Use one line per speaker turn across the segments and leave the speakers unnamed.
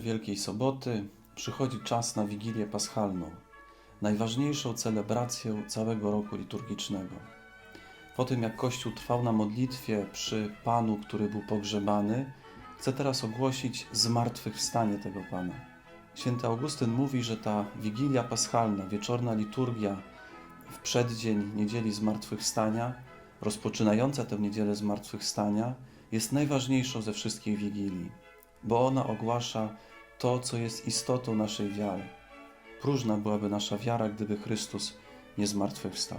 Wielkiej Soboty przychodzi czas na Wigilię Paschalną, najważniejszą celebrację całego roku liturgicznego. Po tym jak Kościół trwał na modlitwie przy Panu, który był pogrzebany, chcę teraz ogłosić zmartwychwstanie tego Pana. Święty Augustyn mówi, że ta Wigilia Paschalna, wieczorna liturgia w przeddzień Niedzieli Zmartwychwstania, rozpoczynająca tę Niedzielę Zmartwychwstania, jest najważniejszą ze wszystkich Wigilii, bo ona ogłasza to, co jest istotą naszej wiary. Próżna byłaby nasza wiara, gdyby Chrystus nie zmartwychwstał.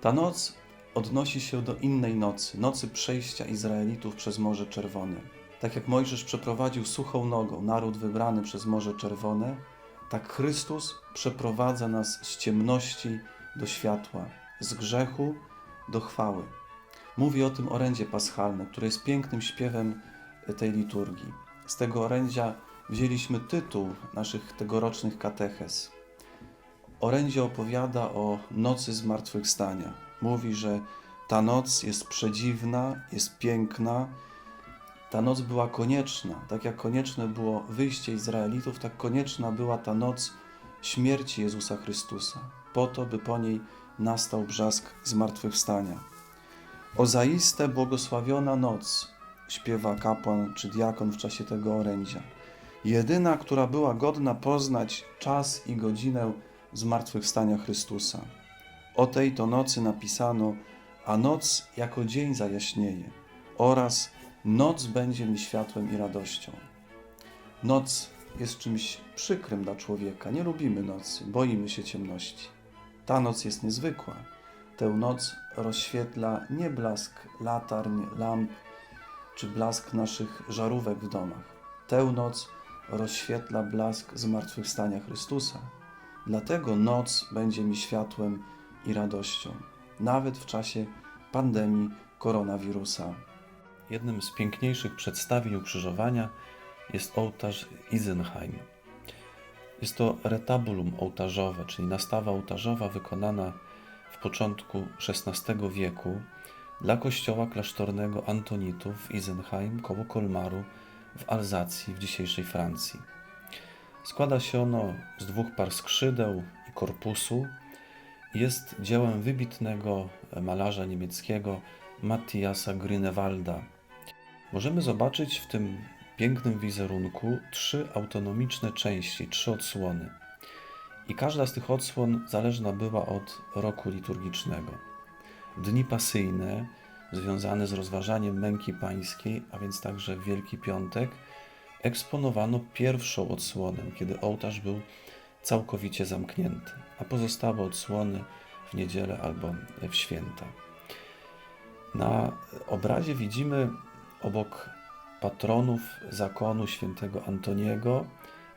Ta noc odnosi się do innej nocy, nocy przejścia Izraelitów przez Morze Czerwone. Tak jak Mojżesz przeprowadził suchą nogą naród wybrany przez Morze Czerwone, tak Chrystus przeprowadza nas z ciemności do światła, z grzechu do chwały. Mówi o tym orędzie paschalne, które jest pięknym śpiewem tej liturgii. Z tego orędzia wzięliśmy tytuł naszych tegorocznych katechez. Orędzie opowiada o nocy zmartwychwstania. Mówi, że ta noc jest przedziwna, jest piękna. Ta noc była konieczna. Tak jak konieczne było wyjście Izraelitów, tak konieczna była ta noc śmierci Jezusa Chrystusa, po to, by po niej nastał brzask zmartwychwstania. O zaiste błogosławiona noc, śpiewa kapłan czy diakon w czasie tego orędzia. Jedyna, która była godna poznać czas i godzinę zmartwychwstania Chrystusa. O tej to nocy napisano, a noc jako dzień zajaśnieje oraz noc będzie mi światłem i radością. Noc jest czymś przykrym dla człowieka. Nie lubimy nocy, boimy się ciemności. Ta noc jest niezwykła. Tę noc rozświetla nie blask latarń, lamp czy blask naszych żarówek w domach. Tę noc rozświetla blask zmartwychwstania Chrystusa. Dlatego noc będzie mi światłem i radością, nawet w czasie pandemii koronawirusa. Jednym z piękniejszych przedstawień ukrzyżowania jest ołtarz Isenheim. Jest to retabulum ołtarzowe, czyli nastawa ołtarzowa wykonana w początku XVI wieku dla kościoła klasztornego Antonitów w Isenheim koło Kolmaru w Alzacji w dzisiejszej Francji. Składa się ono z dwóch par skrzydeł i korpusu. Jest dziełem wybitnego malarza niemieckiego Matthiasa Grünewalda. Możemy zobaczyć w tym pięknym wizerunku trzy autonomiczne części, trzy odsłony. I każda z tych odsłon zależna była od roku liturgicznego. Dni pasyjne, związane z rozważaniem męki pańskiej, a więc także Wielki Piątek, eksponowano pierwszą odsłonę, kiedy ołtarz był całkowicie zamknięty, a pozostałe odsłony w niedzielę albo w święta. Na obrazie widzimy obok patronów zakonu świętego Antoniego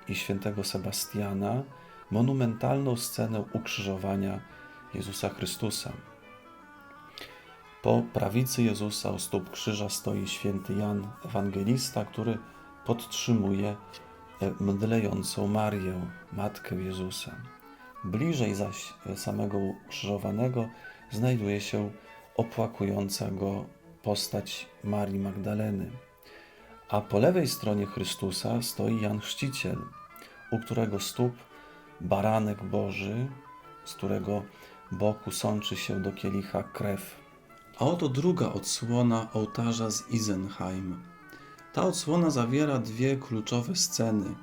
i świętego Sebastiana monumentalną scenę ukrzyżowania Jezusa Chrystusa. Po prawicy Jezusa u stóp krzyża stoi święty Jan Ewangelista, który podtrzymuje mdlejącą Marię, Matkę Jezusa. Bliżej zaś samego ukrzyżowanego znajduje się opłakująca go postać Marii Magdaleny. A po lewej stronie Chrystusa stoi Jan Chrzciciel, u którego stóp baranek Boży, z którego boku sączy się do kielicha krew. A oto druga odsłona ołtarza z Isenheim. Ta odsłona zawiera dwie kluczowe sceny.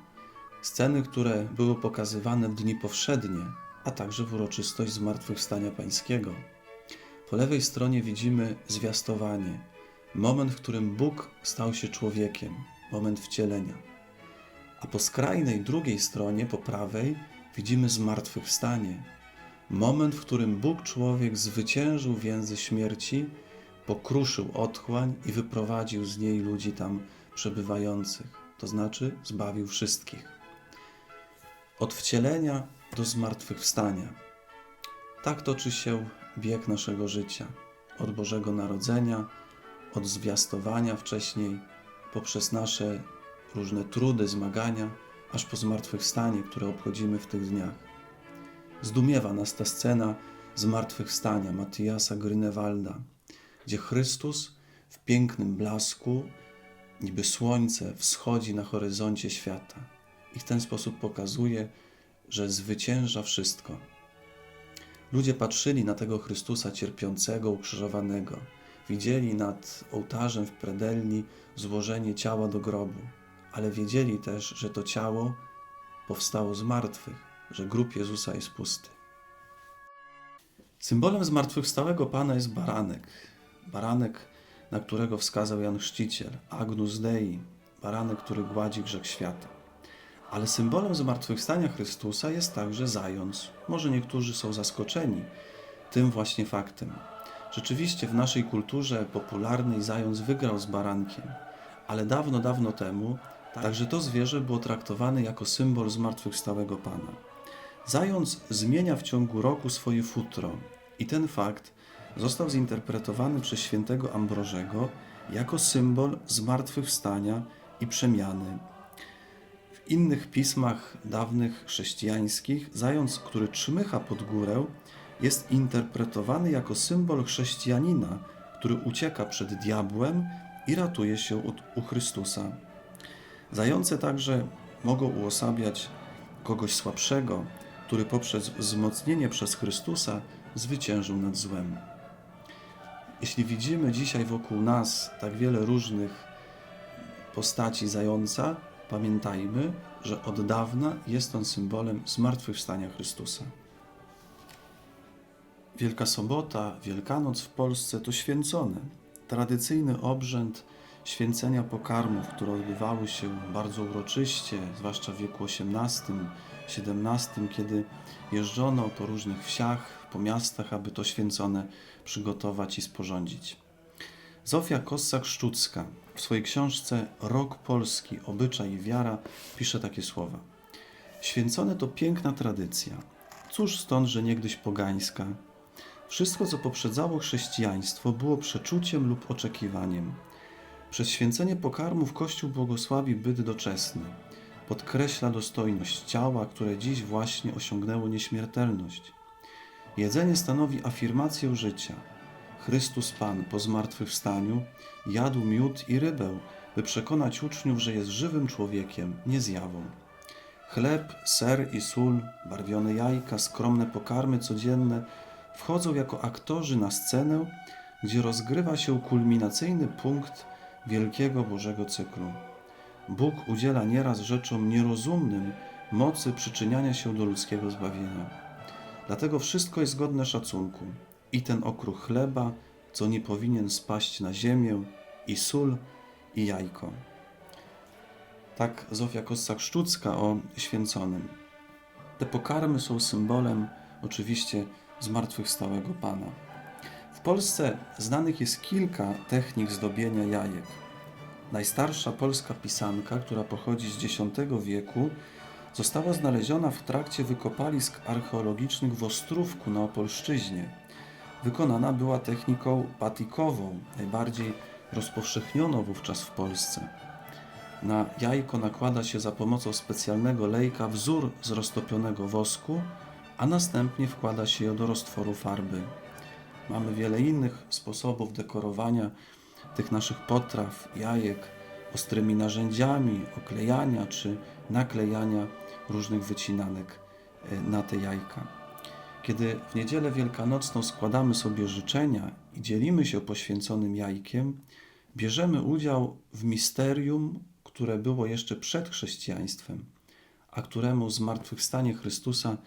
Sceny, które były pokazywane w dni powszednie, a także w uroczystość Zmartwychwstania Pańskiego. Po lewej stronie widzimy zwiastowanie, moment, w którym Bóg stał się człowiekiem, moment wcielenia. A po skrajnej drugiej stronie, po prawej, widzimy zmartwychwstanie, moment, w którym Bóg człowiek zwyciężył więzy śmierci, pokruszył otchłań i wyprowadził z niej ludzi tam przebywających, to znaczy zbawił wszystkich. Od wcielenia do zmartwychwstania. Tak toczy się bieg naszego życia. Od Bożego Narodzenia, od zwiastowania wcześniej, poprzez nasze różne trudy, zmagania, aż po zmartwychwstanie, które obchodzimy w tych dniach. Zdumiewa nas ta scena zmartwychwstania Matthiasa Grünewalda, gdzie Chrystus w pięknym blasku niby słońce wschodzi na horyzoncie świata i w ten sposób pokazuje, że zwycięża wszystko. Ludzie patrzyli na tego Chrystusa cierpiącego, ukrzyżowanego. Widzieli nad ołtarzem w predelni złożenie ciała do grobu, ale wiedzieli też, że to ciało powstało z martwych, że grób Jezusa jest pusty. Symbolem zmartwychwstałego Pana jest baranek. Baranek, na którego wskazał Jan Chrzciciel, Agnus Dei, baranek, który gładzi grzech świata. Ale symbolem zmartwychwstania Chrystusa jest także zając. Może niektórzy są zaskoczeni tym właśnie faktem. Rzeczywiście w naszej kulturze popularnej zając wygrał z barankiem, ale dawno, dawno temu także to zwierzę było traktowane jako symbol zmartwychwstałego Pana. Zając zmienia w ciągu roku swoje futro i ten fakt został zinterpretowany przez świętego Ambrożego jako symbol zmartwychwstania i przemiany. W innych pismach dawnych chrześcijańskich zając, który czmycha pod górę, jest interpretowany jako symbol chrześcijanina, który ucieka przed diabłem i ratuje się od, u Chrystusa. Zające także mogą uosabiać kogoś słabszego, który poprzez wzmocnienie przez Chrystusa zwyciężył nad złem. Jeśli widzimy dzisiaj wokół nas tak wiele różnych postaci zająca, pamiętajmy, że od dawna jest on symbolem zmartwychwstania Chrystusa. Wielka Sobota, Wielkanoc w Polsce to święcone. Tradycyjny obrzęd święcenia pokarmów, które odbywały się bardzo uroczyście, zwłaszcza w wieku XVIII, XVII, kiedy jeżdżono po różnych wsiach, po miastach, aby to święcone przygotować i sporządzić. Zofia Kossak-Szczucka w swojej książce Rok Polski, obyczaj i wiara pisze takie słowa. Święcone to piękna tradycja. Cóż stąd, że niegdyś pogańska? Wszystko, co poprzedzało chrześcijaństwo, było przeczuciem lub oczekiwaniem. Przez święcenie pokarmów Kościół błogosławi byt doczesny. Podkreśla dostojność ciała, które dziś właśnie osiągnęło nieśmiertelność. Jedzenie stanowi afirmację życia. Chrystus Pan po zmartwychwstaniu jadł miód i rybę, by przekonać uczniów, że jest żywym człowiekiem, nie zjawą. Chleb, ser i sól, barwione jajka, skromne pokarmy codzienne wchodzą jako aktorzy na scenę, gdzie rozgrywa się kulminacyjny punkt wielkiego Bożego cyklu. Bóg udziela nieraz rzeczom nierozumnym mocy przyczyniania się do ludzkiego zbawienia. Dlatego wszystko jest godne szacunku. I ten okruch chleba, co nie powinien spaść na ziemię, i sól, i jajko. Tak Zofia Kossak-Szczucka o święconym. Te pokarmy są symbolem oczywiście zmartwychwstałego Pana. W Polsce znanych jest kilka technik zdobienia jajek. Najstarsza polska pisanka, która pochodzi z X wieku, została znaleziona w trakcie wykopalisk archeologicznych w Ostrówku na Opolszczyźnie. Wykonana była techniką patikową, najbardziej rozpowszechnioną wówczas w Polsce. Na jajko nakłada się za pomocą specjalnego lejka wzór z roztopionego wosku, a następnie wkłada się je do roztworu farby. Mamy wiele innych sposobów dekorowania tych naszych potraw, jajek, ostrymi narzędziami, oklejania czy naklejania różnych wycinanek e, na te jajka. Kiedy w niedzielę wielkanocną składamy sobie życzenia i dzielimy się poświęconym jajkiem, bierzemy udział w misterium, które było jeszcze przed chrześcijaństwem, a któremu zmartwychwstanie Chrystusa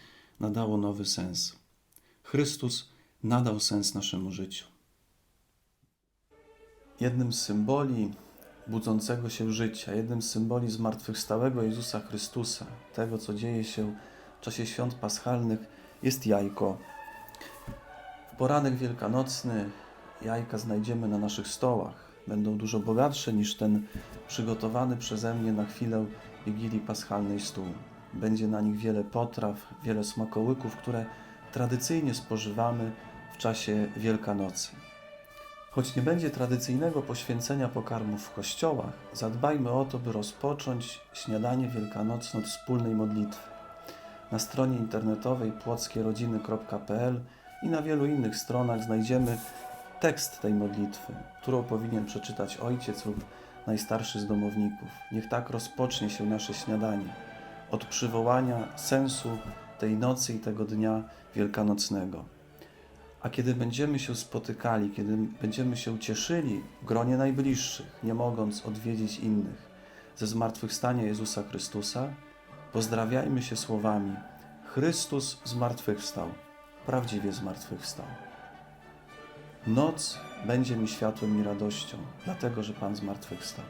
nadało nowy sens. Chrystus nadał sens naszemu życiu. Jednym z symboli budzącego się życia, jednym z symboli zmartwychwstałego Jezusa Chrystusa, tego co dzieje się w czasie świąt paschalnych, jest jajko. W poranek wielkanocny jajka znajdziemy na naszych stołach. Będą dużo bogatsze niż ten przygotowany przeze mnie na chwilę Wigilii Paschalnej stół. Będzie na nich wiele potraw, wiele smakołyków, które tradycyjnie spożywamy w czasie Wielkanocy. Choć nie będzie tradycyjnego poświęcenia pokarmów w kościołach, zadbajmy o to, by rozpocząć śniadanie wielkanocne od wspólnej modlitwy. Na stronie internetowej płockierodziny.pl i na wielu innych stronach znajdziemy tekst tej modlitwy, którą powinien przeczytać ojciec lub najstarszy z domowników. Niech tak rozpocznie się nasze śniadanie od przywołania sensu tej nocy i tego dnia wielkanocnego. A kiedy będziemy się spotykali, kiedy będziemy się cieszyli w gronie najbliższych, nie mogąc odwiedzić innych, ze zmartwychwstania Jezusa Chrystusa, pozdrawiajmy się słowami: Chrystus zmartwychwstał, prawdziwie zmartwychwstał. Noc będzie mi światłem i radością, dlatego że Pan zmartwychwstał.